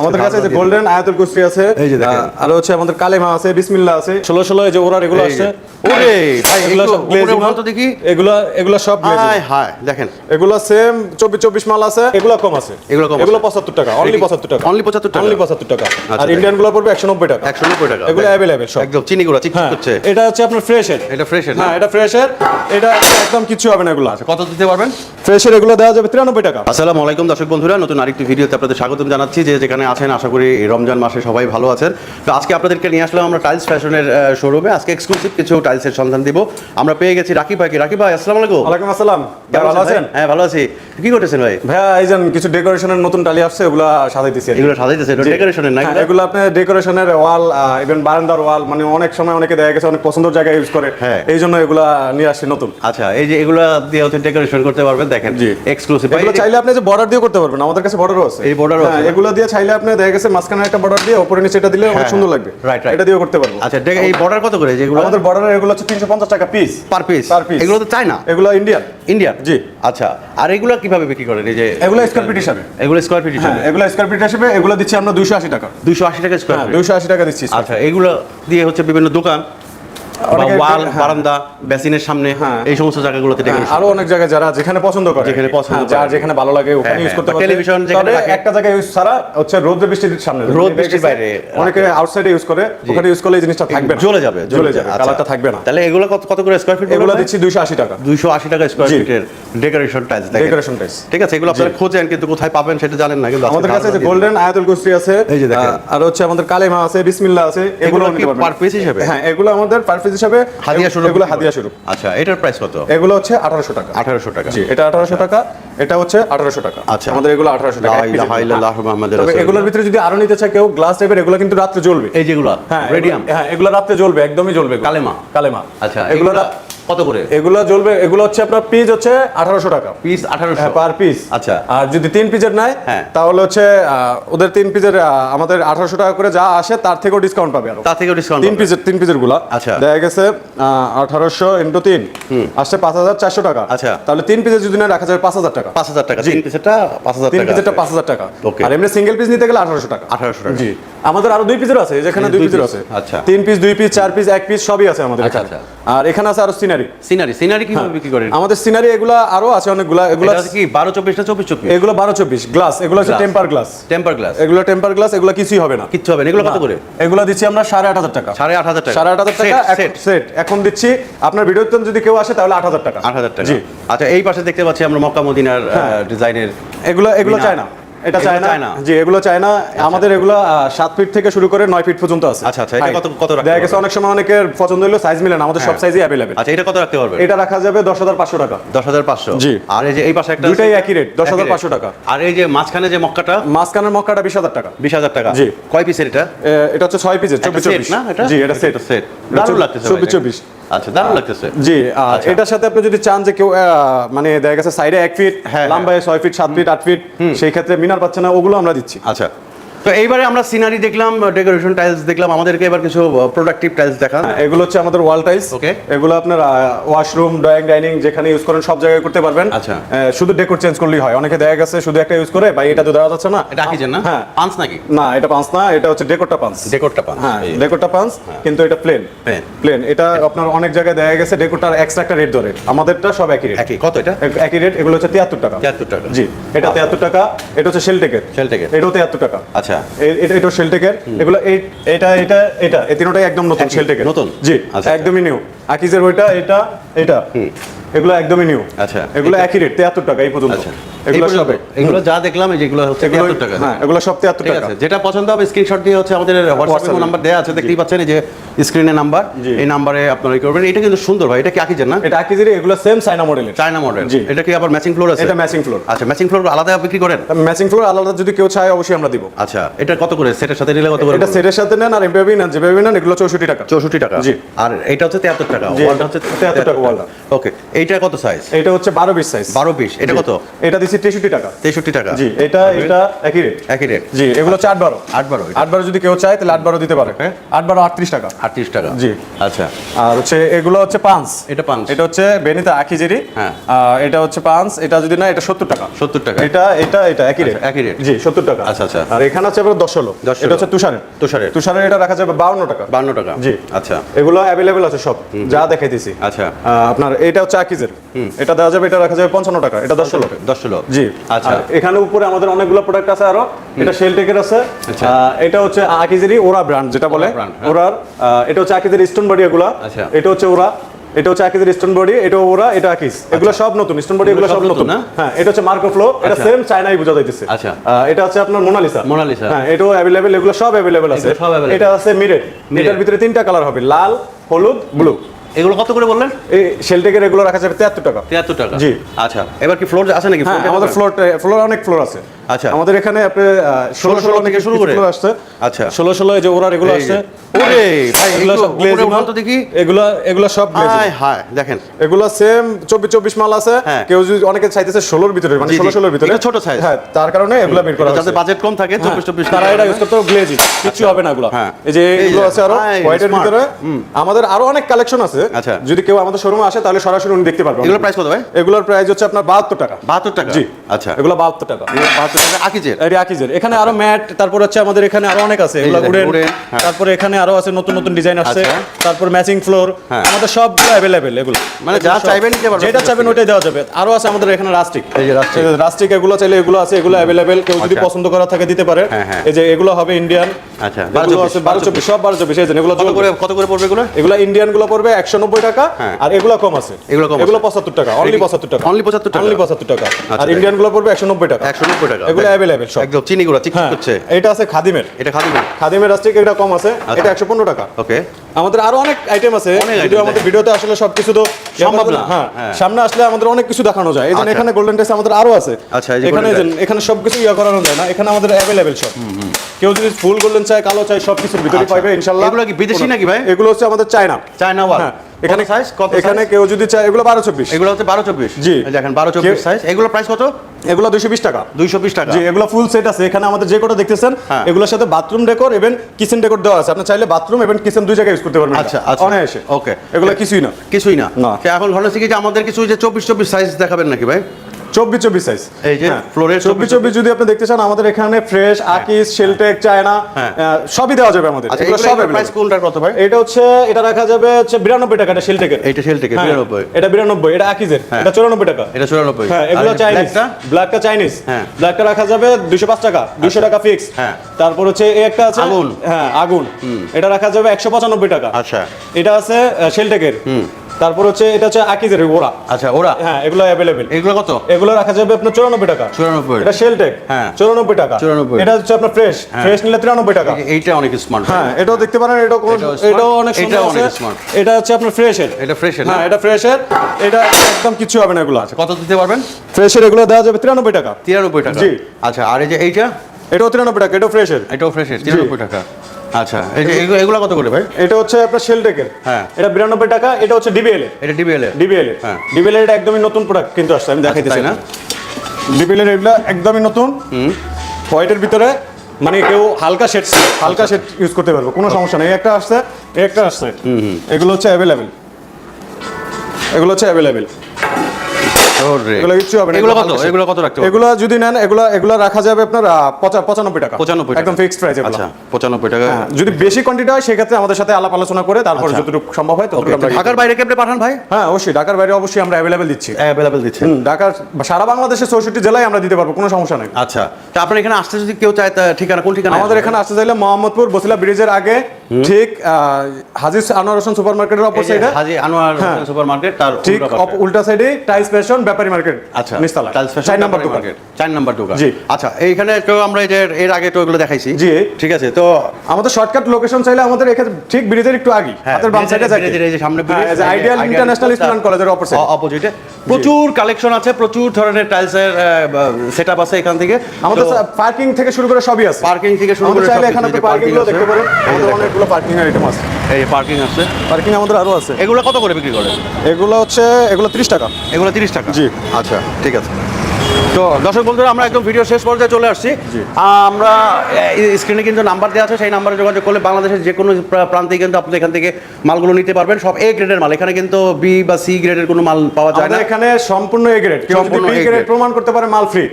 আমাদের কাছে যে গোল্ডেন আয়াতুল কুসরি আছে এই যে দেখেন। আর হচ্ছে আমাদের কালেমা আছে বিসমিল্লাহ আছে। ষোলো ষোলো এই যে ওরা এগুলো আছে ওরে, ভাই, এগুলো সব উপরে তো দেখি। এগুলো এগুলো সব glazing। হাই হাই দেখেন। এগুলো সেম চব্বিশ চব্বিশ মাল আছে এগুলো কম আছে। এগুলো কম এগুলো আছে। পঁচাত্তর টাকা অনলি পঁচাত্তর টাকা। Only 75 টাকা? অনলি পঁচাত্তর টাকা। আচ্ছা, আর ইন্ডিয়ানগুলো পড়বে একশো নব্বই টাকা। একশো নব্বই টাকা এগুলো। অ্যাভেলেবেল সব। একদম চিনি গুঁড়া চিক হ্যাঁ করছে। এটা হচ্ছে আপনার ফ্রেশের এটা ফ্রেশ হ্যাঁ এটা ফ্রেশের এটা একদম কিছু হবে না এগুলো। কত দিতে পারবেন? ফ্রেশের এগুলো দেওয়া যাবে তিরানব্বই টাকা। আসসালাম আলাইকুম দর্শক বন্ধুরা নতুন আরেকটি ভিডিওতে আপনাদের স্বাগতম জানাচ্ছি যে যেখানে আছেন আশা করি রমজান মাসে সবাই ভালো আছেন। তো আজকে আপনাদেরকে নিয়ে আসলাম আমরা টাইলস ফ্যাশনের শোরুমে। আজকে এক্সক্লুসিভ কিছু টাইলসের সন্ধান দিব। আমরা পেয়ে গেছি রাকিব ভাইকে। রাকিব ভাই আসসালামু আলাইকুম। ওয়ালাইকুম আসসালাম। ভালো আছেন? হ্যাঁ ভালো আছি। কি করতেছেন ভাই ভাইয়া এই যে কিছু ডেকোরেশনের নতুন টালি আসছে ওগুলা সাজাইতেছি এগুলো সাজাইতেছে। ডেকোরেশনের না হ্যাঁ, এগুলো? এগুলো আপনার ডেকোরেশনের ওয়াল ইভেন বারান্দার ওয়াল মানে অনেক সময় অনেকে দেখা গেছে অনেক পছন্দের জায়গায় ইউজ করে হ্যাঁ। এই জন্য এগুলা নিয়ে আসছি নতুন আচ্ছা এই যে এগুলো দিয়ে হচ্ছে ডেকোরেশন করতে পারবেন দেখেন জি। এক্সক্লুসিভ এগুলো চাইলে আপনি যে বর্ডার দিয়ে করতে পারবেন আমাদের কাছে বর্ডারও আছে এই ও হ্যাঁ, আছে। এগুলো দিয়ে চাইলে আপনি দেখা গেছে মাঝখানে একটা বর্ডার দিয়ে উপরে নিচে এটা দিলে অনেক হ্যাঁ, সুন্দর লাগবে right, right. এটা দিয়েও করতে পারব আচ্ছা এই বর্ডার কত করে যেগুলো আমাদের বর্ডারের এগুলো হচ্ছে তিনশো পঞ্চাশ টাকা piece per piece Per piece। এগুলো তো চাই না এগুলো ইন্ডিয়ান ইন্ডিয়া জি। আচ্ছা আর এগুলো কীভাবে বিক্রি করেন? এই যে এগুলো স্কোয়ার ফিট হিসাবে। এগুলো স্কোয়ার ফিট হিসাবে? এগুলো স্কোয়ার ফিট হিসাবে এগুলো দিচ্ছি আমরা দুশো আশি টাকা। দুশো আশি টাকা স্কোয়ার হ্যাঁ দুশো আশি টাকা দিচ্ছি আচ্ছা এগুলো দিয়ে হচ্ছে বিভিন্ন দোকান? বা ওয়াল হ্যাঁ। বারান্দা বেসিনের সামনে হ্যাঁ। এই সমস্ত জায়গাগুলোতে হ্যাঁ, ডেকোরেশন আরও অনেক যারা যেখানে পছন্দ করে। যেখানে পছন্দ যার যেখানে ভালো লাগে ওখানে ইউজ করতে বা পারবে। টেলিভিশন যেখানে একটা জায়গায় ইউজ ছাড়া হচ্ছে রোদ বৃষ্টির সামনে রোদ বৃষ্টির বাইরে অনেকে আউটসাইডে ইউজ করে ওখানে ইউজ করলে এই জিনিসটা থাকবে না। জ্বলে যাবে জ্বলে যাবে আচ্ছা। কালারটা থাকবে না। তাহলে এগুলো কত কত করে স্কোয়ার ফিট এগুলো দিচ্ছি দুইশো আশি টাকা। দুইশো আশি টাকা স্কোয়ার। ফিটের ডেকোরেশন টাইলস Decoration tiles। ঠিক আছে এগুলো আপনারা খোঁজেন কিন্তু কোথায় পাবেন সেটা জানেন না কিন্তু আমাদের কাছে যে গোল্ডেন আয়াতুল কুসরি আছে এই যে দেখেন। আর হচ্ছে আমাদের কালেমা আছে বিসমিল্লাহ আছে এগুলো per হিসেবে? হ্যাঁ এগুলো আমাদের পার পিস হিসাবে হাদিয়া স্বরূপ এগুলো হাদিয়া স্বরূপ। আচ্ছা এটার প্রাইস কত? এগুলো হচ্ছে আঠারোশো টাকা। আঠারোশো টাকা। জি এটা আঠারোশো টাকা এটা হচ্ছে আঠারোশো টাকা। আচ্ছা। আমাদের এগুলো আঠারোশো টাকা তবে এগুলোর ভিতরে যদি আরও নিতে চায় কেউ গ্লাস টাইপের এগুলো কিন্তু রাতে জ্বলবে। এই যেগুলো? হ্যাঁ রেডিয়াম হ্যাঁ এগুলো রাতে জ্বলবে একদমই জ্বলবে। কালেমা? কালেমা। আচ্ছা এগুলো কত করে? এগুলো জ্বলবে এগুলো হচ্ছে আপনার পিস হচ্ছে আঠারোশো টাকা। পিস আঠারোশো। পার পিস আচ্ছা। আর যদি তিন পিসের নেয় হ্যাঁ। তাহলে হচ্ছে ওদের তিন পিসের আমাদের আঠারোশো টাকা করে যা আসে তার থেকেও ডিসকাউন্ট পাবে আরও। তার থেকে ডিসকাউন্ট তিন পিসের তিন পিসেরগুলা। আচ্ছা। দেখা গেছে আঠারোশো ইন্টু তিন। আসছে পাঁচ হাজার চারশো টাকা। আচ্ছা। তাহলে তিন পিসের যদি রাখা যাবে পাঁচ হাজার টাকা। পাঁচ হাজার টাকা। তিন পিসেরটা পাঁচ হাজার তিন পিসেরটা পাঁচ হাজার টাকা. আর এমনি সিঙ্গেল পিস নিতে গেলে আঠারোশো টাকা। 1800 টাকা। জি। আমাদের আরও দুই পিসের আছে যেখানে দুই পিসের আছে। আচ্ছা। তিন পিস দুই পিস চার পিস এক পিস সবই আছে আমাদের আচ্ছা, এখানে। আর এখানে আছে আরও সিনারি সিনারি। সিনারি কীভাবে বিক্রি করেন? আমাদের সিনারি এগুলা আরও আছে অনেকগুলা এগুলো কি বারো চব্বিশ না চব্বিশ চব্বিশ? এগুলো বারো চব্বিশ গ্লাস এগুলো হচ্ছে টেম্পার গ্লাস টেম্পার গ্লাস এগুলো টেম্পার গ্লাস এগুলো কিছুই হবে না। কিচ্ছু হবে না এগুলো কত করে? এগুলো দিচ্ছি আমরা সাড়ে আট হাজার টাকা। সাড়ে আট হাজার টাকা। সাড়ে আট হাজার টাকা সেট এখন দিচ্ছি আপনার ভিডিওতে যদি কেউ আসে তাহলে আট হাজার টাকা। আট হাজার টাকা। জি। আচ্ছা এই পাশে দেখতে পাচ্ছি আমরা মক্কা মদিনার ডিজাইনের এগুলো এগুলো মিনা। চায় না এটা এগুলো চায় না জি এগুলো চায় না আমাদের এগুলো সাত ফিট থেকে শুরু করে নয় ফিট পর্যন্ত আছে। আচ্ছা, আচ্ছা, এটা কত- কত রাখতে দেখা গেছে অনেক সময় অনেকের পছন্দ হলো সাইজ মিলে না আমাদের সব হ্যাঁ। সাইজই অ্যাভেলেবেল আচ্ছা এটা কত রাখতে পারবেন এটা রাখা যাবে দশ হাজার পাঁচশো টাকা। দশ হাজার পাঁচশো? জি। আর এই যে এই পাশে একটা দুইটাই আছে- একই rate, 10,500 একই rate। টাকা। আর এই যে মাঝখানে যে মক্কাটা? মাঝখানের মক্কাটা বিশ হাজার টাকা। বিশ হাজার টাকা। জি। কয় পিসের এটা? এটা হচ্ছে ছয় পিসের চব্বিশ চব্বিশ। না? এটা? জি এটা সেট সেট দারুণ লাগতেছে চব্বিশ চব্বিশ। আচ্ছা দারুণ লাগতেছে। জি আর আচ্ছা। এটার সাথে আপনি যদি চান যে কেউ মানে দেখা গেছে সাইডে এক ফিট হ্যাঁ, লম্বায় ছয় ফিট সাত ফিট আট ফিট সেই ক্ষেত্রে মিনার পাচ্ছে না ওগুলো আমরা দিচ্ছি। আচ্ছা। তো এইবারে আমরা সিনারি দেখলাম ডেকোরেশন টাইলস দেখলাম আমাদেরকে এবার কিছু প্রোডাক্টিভ টাইলস দেখান হ্যাঁ, এগুলো হচ্ছে আমাদের ওয়াল টাইলস Okay. এগুলো আপনার ওয়াশরুম ড্রয়িং ডাইনিং যেখানে ইউজ করেন সব জায়গায় করতে পারবেন। আচ্ছা। শুধু ডেকোর চেঞ্জ করলেই হয়। অনেকে দেখা গেছে শুধু একটা ইউজ করে ভাই এটা তো দেওয়া যাচ্ছে না। এটা কি না? হ্যাঁ। পাঁচ নাকি? না এটা পাঁচ না এটা হচ্ছে ডেকোরটা পাঁচ ডেকোরটা পাঁচ হ্যাঁ। ডেকোরটা পাঁচ কিন্তু এটা প্লেন। প্লেন এটা আপনার অনেক জায়গায় দেখা গেছে ডেকোরটার এক্সট্রা একটা রেট ধরে। আমাদেরটা সব একই রেট একই। কত এটা? একই রেট এগুলো হচ্ছে তিয়াত্তর টাকা। 73 টাকা। জি এটা তিয়াত্তর টাকা এটা হচ্ছে শেলটেকের Sheltec-এর। এটাও তিয়াত্তর টাকা। আচ্ছা। এটা। শেলটেকের এগুলো এটা এটা এটা। এই তিনটাই একদম নতুন শেলটেকের নতুন? জি আচ্ছা, একদমই নিউ আকিজের ওইটা এটা এটা। এগুলো একদমই নিউ আচ্ছা। এগুলো একই রেট তিয়াত্তর টাকা এই পর্যন্ত। আচ্ছা। এগুলো সব। এগুলো যা দেখলাম যেগুলো হচ্ছে এগুলো 73 টাকা। হ্যাঁ এগুলো সব তিয়াত্তর ঠিক টাকা। যেটা পছন্দ হবে স্ক্রিনশট দিয়ে হচ্ছে আমাদের হোয়াটসঅ্যাপ। নাম্বার দেওয়া আছে দেখতেই পাচ্ছেন এই যে স্ক্রিনে নাম্বার এই নাম্বারে আপনারা করবেন। এটা কিন্তু সুন্দর ভাই এটা কি আকিজের না? এটা আকিজের এগুলো সেম চাইনা মডেলের চায়না মডেল জি। এটা কি আবার ম্যাচিং ফ্লোর আছে? এটা ম্যাচিং ফ্লোর আচ্ছা ম্যাচিং ফ্লোর আলাদা বিক্রি করেন? ম্যাচিং ফ্লোর আলাদা যদি কেউ চায় অবশ্যই আমরা দিব। আচ্ছা এটা কত করে? সেটের সাথে নিলে কত করে এটা সেটের সাথে নেন আর এমপিবি নেন যেভাবে নেন এগুলো চৌষট্টি টাকা। চৌষট্টি টাকা। জি। আর এটা হচ্ছে তিয়াত্তর টাকা। জি, ওয়ালটা হচ্ছে 73 টাকা ওয়ালটা। ওকে এইটা কত সাইজ এটা হচ্ছে বারো বিশ সাইজ বারো পিস এটা কত? এটা দিচ্ছি তেষট্টি টাকা। তেষট্টি টাকা। জি এটা এটা একই রেট একই রেট জি এগুলো হচ্ছে আট বারো। আট বারো এটা। আট বারো যদি কেউ চায় তাহলে আট বারো দিতে পারে। হ্যাঁ। আট বারো আটত্রিশ টাকা। আটত্রিশ টাকা। জি। আচ্ছা। আর হচ্ছে এগুলো হচ্ছে পাঁচ। এটা পাঁচ। এটা হচ্ছে বেনিতা আকিজেরি। হ্যাঁ। এটা হচ্ছে পাঁচ। এটা যদি না এটা সত্তর টাকা। সত্তর টাকা। এটা এটা এটা একই রেট আচ্ছা, একই rate। জি সত্তর টাকা। আচ্ছা, আচ্ছা। আর এখানে আছে আপনার দশ ষোলো। 10 এটা হচ্ছে তুষারের। তুষারের। তুষারের এটা রাখা যাবে বাউন্ন টাকা। বান্ন টাকা। জি। আচ্ছা। এগুলো অ্যাভেলেবেল আছে সব। যা দেখাইতেছি। আচ্ছা। আপনার এটা হচ্ছে আকিজের। এটা দেওয়া যাবে এটা রাখা যাবে পঞ্চান্ন টাকা। এটা দশ ষোলো। দশ ষোলো। জি। আচ্ছা। এখানে উপরে আমাদের অনেকগুলো প্রোডাক্ট আছে আরও। এটা শেলটেকের আছে। আচ্ছা। এটা হচ্ছে আকিজেরি ওরা ব্র্যান্ড যেটা বলে। হ্যাঁ। ওরার এটা হচ্ছে আকিজের স্টোন বডি এগুলা। আচ্ছা। এটা হচ্ছে ওরা এটা হচ্ছে আকিজের স্টোন বডি এটা ওরা এটা আকিজ এগুলো সব নতুন স্টোন বডি এগুলো সব নতুন। হ্যাঁ এটা হচ্ছে মার্কো ফ্লো এটা আচ্ছা। সেম চায়নাই বোঝা যাইতেছে আচ্ছা। এটা হচ্ছে আপনার মোনালিসা মোনালিসা। হ্যাঁ এটাও এগুলো সব আছে। এটা আছে মিরেট ভিতরে তিনটা কালার হবে লাল হলুদ ব্লু এগুলো কত করে বললেন? এই শেলটেকের এগুলো রাখা যাবে তেহাত্তর টাকা। তিয়াত্তর টাকা। জি। আচ্ছা এবার কি ফ্লোর আছে নাকি? হ্যাঁ আমাদের ফ্লোর ফ্লোর অনেক ফ্লোর আছে। আচ্ছা। আমাদের এখানে আপনি ষোলো ষোলো থেকে শুরু করে। আসছে। আচ্ছা। ষোলো ষোলো যে ওরা এগুলো আসছে। ওরে ভাই এগুলো সব তো দেখি। এগুলো এগুলো সব। হায় দেখেন। এগুলো সেম চব্বিশ চব্বিশ মাল আছে। হ্যাঁ। কেউ যদি অনেকে চাইতেছে ষোলোর ভিতরে মানে। ষোলো ষোলোর ভিতরে। ছোট size। হ্যাঁ তার কারণে এগুলো বের করা হচ্ছে বাজেট কম থাকে হ্যাঁ, চব্বিশ চব্বিশ। তারা এটা ইউজ করতে গ্লেজিং কিছু হবে না এগুলো। হ্যাঁ। এই যে এগুলো আছে আরও হোয়াইটের ভিতরে। আমাদের আরও অনেক কালেকশন আছে। আচ্ছা। যদি কেউ আমাদের শোরুমে আসে তাহলে সরাসরি উনি দেখতে পারবেন। এগুলোর প্রাইস কত ভাই? এগুলোর প্রাইস হচ্ছে আপনার বাহাত্তর টাকা। বাহাত্তর টাকা? জি। আচ্ছা। এগুলো বাহাত্তর টাকা। বাহাত্তর টাকা আকিজের এটা আকিজের এখানে আরও ম্যাট তারপর হচ্ছে আমাদের এখানে আরও অনেক আছে এগুলো উডেন wooden, হ্যাঁ। তারপরে এখানে আরও আছে নতুন নতুন ডিজাইন আসছে আচ্ছা। তারপর ম্যাচিং ফ্লোর। আমাদের সবগুলো অ্যাভেলেবেল এগুলো মানে যা চাইবেন নিতে পারবেন। যেটা চাইবেন ওইটাই দেওয়া যাবে আরও আছে আমাদের এখানে রাস্টিক এই যে rustic। রাস্টিক এগুলো চাইলে এগুলো আছে এগুলো কেউ যদি আচ্ছা। পছন্দ করা থাকে দিতে পারে হ্যাঁ, হ্যাঁ। এই যে এগুলো হবে ইন্ডিয়ান আচ্ছা, 12 আছে বারো চব্বিশ সব বারো চব্বিশ এই যে এগুলো কত করে কত করে পড়বে এগুলো এগুলো ইন্ডিয়ানগুলো পড়বে একশো নব্বই টাকা। আর এগুলো কম আছে এগুলো কম এগুলো পঁচাত্তর টাকা অনলি কি- পঁচাত্তর টাকা only 75 টাকা? অনলি টাকা আর আচ্ছা, ইন্ডিয়ানগুলো পড়বে একশো নব্বই টাকা একশো নব্বই টাকা এগুলো অ্যাভেলেবেল সব। একদম চিনি গুঁড়া চিকচিক হ্যাঁ। করছে এটা আছে খাদিমের। এটা খাদিমের। খাদিমের রাস্টিক এটা কম আছে। এটা একশো পনেরো টাকা। ওকে। আমাদের আরও অনেক আইটেম আছে। যদিও আমাদের ভিডিওতে আসলে সবকিছু তো সম্ভব না। হ্যাঁ হ্যাঁ। সামনে আসলে আমাদের অনেক কিছু দেখানো যায়। এই আচ্ছা। এখানে গোল্ডেন টেস্ট আমাদের আরও আছে। আচ্ছা, এই এখানে এখানে সবকিছু ইয়ে করানো যায় না। এখানে আমাদের অ্যাভেলেবেল সব। কেউ যদি ফুল গোল্ডেন চায় কালো চায় সবকিছুর ভিতরে আচ্ছা। পাইবে ইনশাল্লাহ এগুলো কি বিদেশি নাকি ভাই? এগুলো হচ্ছে আমাদের চায়না চায়না ওয়াল হ্যাঁ। এখানে সাইজ কত এখানে কেউ যদি চায় এগুলো বারো চব্বিশ। এগুলো হচ্ছে বারো চব্বিশ। জি। এই দেখেন বারো চব্বিশ কেউ- সাইজ এগুলো প্রাইস কত? এগুলো দুইশো বিশ টাকা। দুইশো বিশ টাকা। জি এগুলো ফুল সেট আছে। এখানে আমাদের যে কোটা দেখতেছেন হ্যাঁ। এগুলোর সাথে বাথরুম ডেকোর এবং কিচেন ডেকোর দেওয়া আছে। আপনি চাইলে বাথরুম এবং কিচেন দুই জায়গায় ইউজ করতে পারবেন আচ্ছা, আচ্ছা। অনায়াসে। ওকে এগুলো কিছুই না। কিছুই না। না। এখন ঘটনা হচ্ছে কি যে আমাদের কিছু যে চব্বিশ চব্বিশ সাইজ দেখাবেন নাকি ভাই? চব্বিশ চব্বিশ সাইজ এই যে ফ্লোরের চব্বিশ চব্বিশ। যদি আপনি দেখতে চান আমাদের এখানে ফ্রেশ আকিস শেলটেক চায়না হ্যাঁ। সবই দেওয়া যাবে আমাদের। আচ্ছা সব প্রাইস। কোনটার কত ভাই? এটা হচ্ছে এটা রাখা যাবে হচ্ছে বিরানব্বই টাকা এটা শেলটেকের থেকে হ্যাঁ, বিরানব্বই। এটা বিরানব্বই এটা আকিজের হ্যাঁ। এটা চুরানব্বই টাকা। এটা চুরানব্বই। হ্যাঁ এগুলো চাইনিজ? ব্ল্যাকটা চাইনিজ হ্যাঁ। ব্ল্যাকটা রাখা যাবে দুশো পাঁচ টাকা দুশো টাকা ফিক্স হ্যাঁ। তারপর হচ্ছে এই একটা আছে আগুন। হ্যাঁ আগুন। এটা রাখা যাবে একশো পঁচানব্বই টাকা। আচ্ছা। এটা আছে শেলটেকের তারপর হচ্ছে এটা হচ্ছে আকিজের ওরা আচ্ছা ওরা হ্যাঁ এগুলো অ্যাভেলেবেল এগুলো কত? এগুলো রাখা যাবে আপনার চুরানব্বই টাকা। 94 এটা শেলটেক হ্যাঁ। চুরানব্বই টাকা। 94 এটা হচ্ছে আপনার ফ্রেশ ফ্রেশ নিলে তিরানব্বই টাকা। এইটা অনেক স্মার্ট হ্যাঁ এটাও দেখতে পারেন এটাও কোনো এটাও অনেক এটাও অনেক smart। এটা হচ্ছে আপনার ফ্রেশের এটা ফ্রেশ না? হ্যাঁ এটা ফ্রেশের এটা একদম কিছু হবে না এগুলো। আছে কত দিতে পারবেন? ফ্রেশের এগুলো দেওয়া যাবে তিরানব্বই টাকা। তিরানব্বই টাকা। জি। আচ্ছা আর এই যে এইটা? এটাও তিরানব্বই টাকা এটাও ফ্রেশের এটাও ফ্রেশের তিরানব্বই টাকা। আচ্ছা এগুলো কত করে ভাই? এটা হচ্ছে আপনার শেলটেকের হ্যাঁ। এটা বিরানব্বই টাকা এটা হচ্ছে ডিবিএল এটা ডিবিএল ডিবিএল হ্যাঁ। ডিবিএল এটা একদমই নতুন প্রোডাক্ট কিন্তু আসছে আমি দেখাইতেছি তাই না? ডিবিএল এগুলো একদমই নতুন। হোয়াইটের ভিতরে মানে কেউ হালকা শেড হালকা শেড ইউজ করতে পারবে কোনো সমস্যা নেই। একটা আসছে একটা আসছে। এগুলো হচ্ছে অ্যাভেলেবেল এগুলো হচ্ছে অ্যাভেলেবেল। এগুলো কিচ্ছু হবে না এগুলো কত? এগুলো কত রাখতে হবে এগুলো যদি নেন এগুলো এগুলো রাখা যাবে আপনার আহ, পঁচা- পঁচানব্বই টাকা। পঁচানব্বই একদম ফিক্সড প্রাইস এগুলো। আচ্ছা পঁচানব্বই টাকা। হ্যাঁ, যদি বেশি কোয়ান্টিটি হয় সেক্ষেত্রে আমাদের সাথে আলাপ আলোচনা করে তারপর আচ্ছা। যতটুকু সম্ভব হয় ততটুকু আমরা ঢাকার বাইরে কেমনে পাঠান ভাই? হ্যাঁ অবশ্যই। ঢাকার বাইরে অবশ্যই আমরা দিচ্ছি। দিচ্ছেন ঢাকার সারা বাংলাদেশের চৌষট্টি জেলায় আমরা দিতে পারব কোনো সমস্যা নেই। আচ্ছা তা আপনার এখানে আসতে যদি কেউ চায় ঠিকানা কোন ঠিকানা আমাদের এখানে আসতে চাইলে মোহাম্মদপুর বসিলা ব্রিজের আগে ঠিক হাজির আনোয়ার হোসেন সুপার মার্কেটের অপর সাইডে হাজি আনোয়ার হ্যাঁ। সুপার মার্কেট তার ঠিক উল্টা সাইডে টাইলস ফ্যাশন ব্যাপারী মার্কেট আচ্ছা নিস্তালা টাইলস ফ্যাশন চার নাম্বার দোকান। চার নাম্বার দোকান। জি। আচ্ছা এইখানে তো আমরা এই যে এর আগে তো এগুলো দেখাইছি। জি। ঠিক আছে তো আমাদের শর্টকাট লোকেশন চাইলে আমাদের এখানে ঠিক ব্রিজের একটু আগে হ্যাঁ, হাতের বাম সাইডে ব্রিজের এই যে সামনে হ্যাঁ, যে আইডিয়াল ইন্টারন্যাশনাল অ্যান্ড কলেজের অপর সাইড অপোজিটে প্রচুর কালেকশন আছে প্রচুর ধরনের টাইলসের সেট আপ আছে এখান থেকে। আমাদের পার্কিং থেকে শুরু করে সবই আছে। পার্কিং থেকে শুরু করে চাইলে এখানে আপনি পার্কিংগুলো দেখতে পারেন। আমাদের অনেকগুলো পার্কিং এর আইটেম আছে। এই পার্কিং আছে? পার্কিং আমাদের আরও আছে। এগুলো কত করে বিক্রি করে? এগুলো হচ্ছে এগুলো 30 টাকা। এগুলো তিরিশ টাকা? জি। আচ্ছা ঠিক আছে। তো দর্শক বন্ধুরা আমরা একদম ভিডিও শেষ পর্যায়ে চলে আসছি। আমরা স্ক্রিনে কিন্তু নাম্বার দেওয়া আছে সেই নাম্বারে যোগাযোগ করলে বাংলাদেশের যে কোনো প্রা- প্রান্তে কিন্তু আপনি এখান থেকে মালগুলো নিতে পারবেন। সব এ গ্রেডের মাল। এখানে কিন্তু বি বা সি গ্রেডের কোনো মাল পাওয়া যায় না। এখানে সম্পূর্ণ এ গ্রেড সম্পূর্ণ বি গ্রেড প্রমাণ করতে পারে মাল ফ্রি